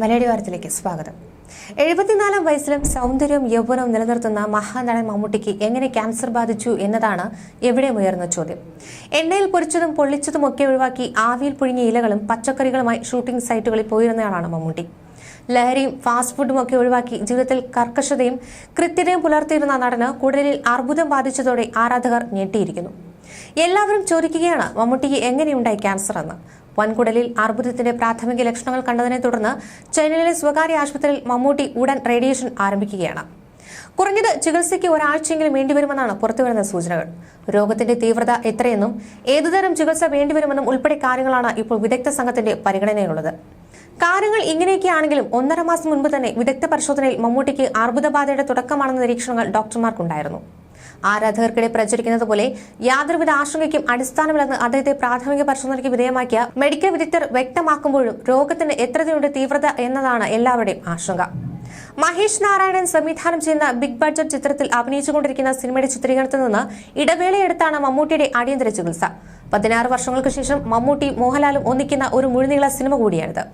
മലയാളി വാർത്തയിലേക്ക് സ്വാഗതം. എഴുപത്തിനാലാം വയസ്സിലും സൗന്ദര്യവും യൗവനവും നിലനിർത്തുന്ന മഹാനടൻ മമ്മൂട്ടിക്ക് എങ്ങനെ ക്യാൻസർ ബാധിച്ചു എന്നതാണ് എവിടെ ഉയർന്ന ചോദ്യം. എണ്ണയിൽ പൊരിച്ചതും പൊള്ളിച്ചതും ഒക്കെ ഒഴിവാക്കി ആവിയിൽ പുഴുങ്ങിയ ഇലകളും പച്ചക്കറികളുമായി ഷൂട്ടിംഗ് സൈറ്റുകളിൽ പോയിരുന്നയാളാണ് മമ്മൂട്ടി. ലഹരിയും ഫാസ്റ്റ് ഫുഡും ഒക്കെ ഒഴിവാക്കി ജീവിതത്തിൽ കർക്കശതയും കൃത്യതയും പുലർത്തിയിരുന്ന നടന് കുടലിൽ അർബുദം ബാധിച്ചതോടെ ആരാധകർ ഞെട്ടിയിരിക്കുന്നു. എല്ലാവരും ചോദിക്കുകയാണ് മമ്മൂട്ടിക്ക് എങ്ങനെയുണ്ടായി ക്യാൻസർ എന്ന്. വൻകുടലിൽ അർബുദത്തിന്റെ പ്രാഥമിക ലക്ഷണങ്ങൾ കണ്ടതിനെ തുടർന്ന് ചെന്നൈയിലെ സ്വകാര്യ ആശുപത്രിയിൽ മമ്മൂട്ടി ഉടൻ റേഡിയേഷൻ ആരംഭിക്കുകയാണ്. കുറഞ്ഞത് ചികിത്സയ്ക്ക് ഒരാഴ്ചയെങ്കിലും വേണ്ടിവരുമെന്നാണ് പുറത്തുവരുന്ന സൂചനകൾ. രോഗത്തിന്റെ തീവ്രത എത്രയെന്നും ഏതുതരം ചികിത്സ വേണ്ടിവരുമെന്നും ഉൾപ്പെടെ കാര്യങ്ങളാണ് ഇപ്പോൾ വിദഗ്ധ സംഘത്തിന്റെ പരിഗണനയിലുള്ളത്. കാര്യങ്ങൾ ഇങ്ങനെയൊക്കെയാണെങ്കിലും ഒന്നര മാസം മുൻപ് തന്നെ വിദഗ്ധ പരിശോധനയിൽ മമ്മൂട്ടിക്ക് അർബുദബാധയുടെ തുടക്കമാണെന്ന നിരീക്ഷണങ്ങൾ ഡോക്ടർമാർക്കുണ്ടായിരുന്നു. ആരാധകർക്കിടെ പ്രചരിക്കുന്നത് പോലെ യാതൊരുവിധ ആശങ്കയ്ക്കും അടിസ്ഥാനമില്ലെന്ന് അദ്ദേഹത്തെ പ്രാഥമിക പരിശോധനയ്ക്ക് വിധേയമാക്കിയ മെഡിക്കൽ വിദഗ്ധർ വ്യക്തമാക്കുമ്പോഴും രോഗത്തിന് എത്രതയുണ്ട് തീവ്രത എന്നതാണ് എല്ലാവരുടെയും ആശങ്ക. മഹേഷ് നാരായണൻ സംവിധാനം ചെയ്യുന്ന ബിഗ് ബഡ്ജറ്റ് ചിത്രത്തിൽ അഭിനയിച്ചുകൊണ്ടിരിക്കുന്ന സിനിമയുടെ ചിത്രീകരണത്തിൽ നിന്ന് ഇടവേളയെടുത്താണ് മമ്മൂട്ടിയുടെ അടിയന്തര ചികിത്സ. പതിനാറ് വർഷങ്ങൾക്ക് ശേഷം മമ്മൂട്ടി മോഹൻലാലും ഒന്നിക്കുന്ന ഒരു മുഴുനീള സിനിമ കൂടിയാണിത്.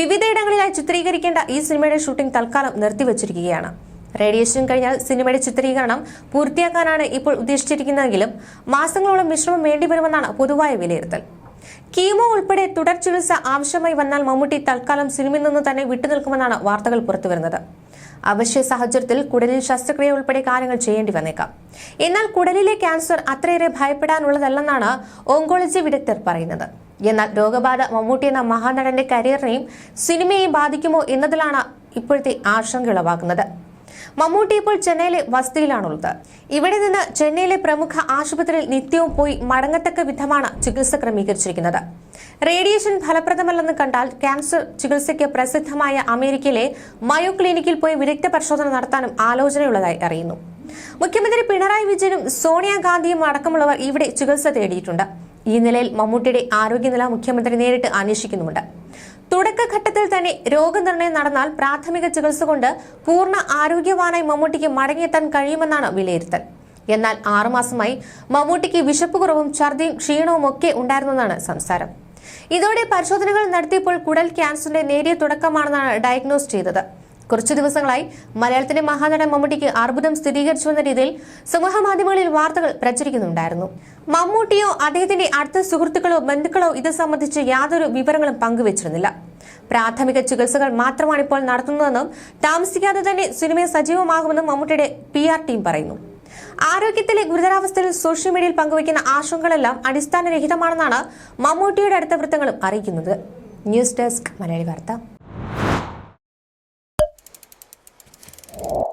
വിവിധയിടങ്ങളിലായി ചിത്രീകരിക്കേണ്ട ഈ സിനിമയുടെ ഷൂട്ടിംഗ് തൽക്കാലം നിർത്തിവച്ചിരിക്കുകയാണ്. റേഡിയേഷൻ കഴിഞ്ഞാൽ സിനിമയുടെ ചിത്രീകരണം പൂർത്തിയാക്കാനാണ് ഇപ്പോൾ ഉദ്ദേശിച്ചിരിക്കുന്നതെങ്കിലും മാസങ്ങളോളം വിശ്രമം വേണ്ടിവരുമെന്നാണ് പൊതുവായ വിലയിരുത്തൽ. കീമോ ഉൾപ്പെടെ തുടർ ചികിത്സ ആവശ്യമായി വന്നാൽ മമ്മൂട്ടി തൽക്കാലം സിനിമയിൽ നിന്ന് തന്നെ വിട്ടുനിൽക്കുമെന്നാണ് വാർത്തകൾ പുറത്തുവരുന്നത് അവശ്യ സാഹചര്യത്തിൽ കുടലിൽ ശസ്ത്രക്രിയ ഉൾപ്പെടെ കാര്യങ്ങൾ ചെയ്യേണ്ടി വന്നേക്കാം. എന്നാൽ കുടലിലെ ക്യാൻസർ അത്രയേറെ ഭയപ്പെടാനുള്ളതല്ലെന്നാണ് ഓങ്കോളജി വിദഗ്ധർ പറയുന്നത്. എന്നാൽ രോഗബാധ മമ്മൂട്ടി എന്ന മഹാനടന്റെ കരിയറിനെയും സിനിമയെയും ബാധിക്കുമോ എന്നതിലാണ് ഇപ്പോഴത്തെ ആശങ്ക ഉളവാക്കുന്നത്. മമ്മൂട്ടി ഇപ്പോൾ ചെന്നൈയിലെ വസതിയിലാണുള്ളത്. ഇവിടെ നിന്ന് ചെന്നൈയിലെ പ്രമുഖ ആശുപത്രിയിൽ നിത്യവും പോയി മടങ്ങത്തക്ക വിധമാണ് ചികിത്സ ക്രമീകരിച്ചിരിക്കുന്നത്. റേഡിയേഷൻ ഫലപ്രദമല്ലെന്ന് കണ്ടാൽ ക്യാൻസർ ചികിത്സയ്ക്ക് പ്രസിദ്ധമായ അമേരിക്കയിലെ മയോ ക്ലിനിക്കിൽ പോയി വിദഗ്ധ പരിശോധന നടത്താനും ആലോചനയുള്ളതായി അറിയുന്നു. മുഖ്യമന്ത്രി പിണറായി വിജയനും സോണിയാഗാന്ധിയും അടക്കമുള്ളവർ ഇവിടെ ചികിത്സ തേടിയിട്ടുണ്ട്. ഈ നിലയിൽ മമ്മൂട്ടിയുടെ ആരോഗ്യനില മുഖ്യമന്ത്രി നേരിട്ട് അന്വേഷിക്കുന്നുമുണ്ട്. തുടക്കഘട്ടത്തിൽ തന്നെ രോഗനിർണയം നടന്നാൽ പ്രാഥമിക ചികിത്സ കൊണ്ട് പൂർണ ആരോഗ്യവാനായി മമ്മൂട്ടിക്ക് മടങ്ങിയെത്താൻ കഴിയുമെന്നാണ് വിലയിരുത്തൽ. എന്നാൽ ആറുമാസമായി മമ്മൂട്ടിക്ക് വിശപ്പ് കുറവും ഛർദിയും ക്ഷീണവും ഒക്കെ ഉണ്ടായിരുന്നെന്നാണ് സംസാരം. ഇതോടെ പരിശോധനകൾ നടത്തിയപ്പോൾ കുടൽ ക്യാൻസറിന്റെ നേരിയ തുടക്കമാണെന്നാണ് ഡയഗ്നോസ് ചെയ്തത്. കുറച്ചു ദിവസങ്ങളായി മലയാളത്തിലെ മഹാനടൻ മമ്മൂട്ടിക്ക് അർബുദം സ്ഥിരീകരിച്ചുവെന്ന രീതിയിൽ സമൂഹമാധ്യമങ്ങളിൽ വാർത്തകൾ പ്രചരിക്കുന്നുണ്ടായിരുന്നു. മമ്മൂട്ടിയോ അദ്ദേഹത്തിന്റെ അടുത്ത സുഹൃത്തുക്കളോ ബന്ധുക്കളോ ഇത് സംബന്ധിച്ച് യാതൊരു വിവരങ്ങളും പങ്കുവച്ചിരുന്നില്ല. പ്രാഥമിക ചികിത്സകൾ മാത്രമാണ് ഇപ്പോൾ നടത്തുന്നതെന്നും താമസിക്കാതെ തന്നെ സിനിമ സജീവമാകുമെന്നും മമ്മൂട്ടിയുടെ പി ടീം പറയുന്നു. ആരോഗ്യത്തിലെ ഗുരുതരാവസ്ഥയിൽ സോഷ്യൽ മീഡിയയിൽ പങ്കുവയ്ക്കുന്ന ആശങ്കകളെല്ലാം അടിസ്ഥാനരഹിതമാണെന്നാണ് മമ്മൂട്ടിയുടെ അടുത്ത വൃത്തങ്ങളും അറിയിക്കുന്നത്. ന്യൂസ് ഡെസ്ക് മലയാളി വാർത്ത. Oh.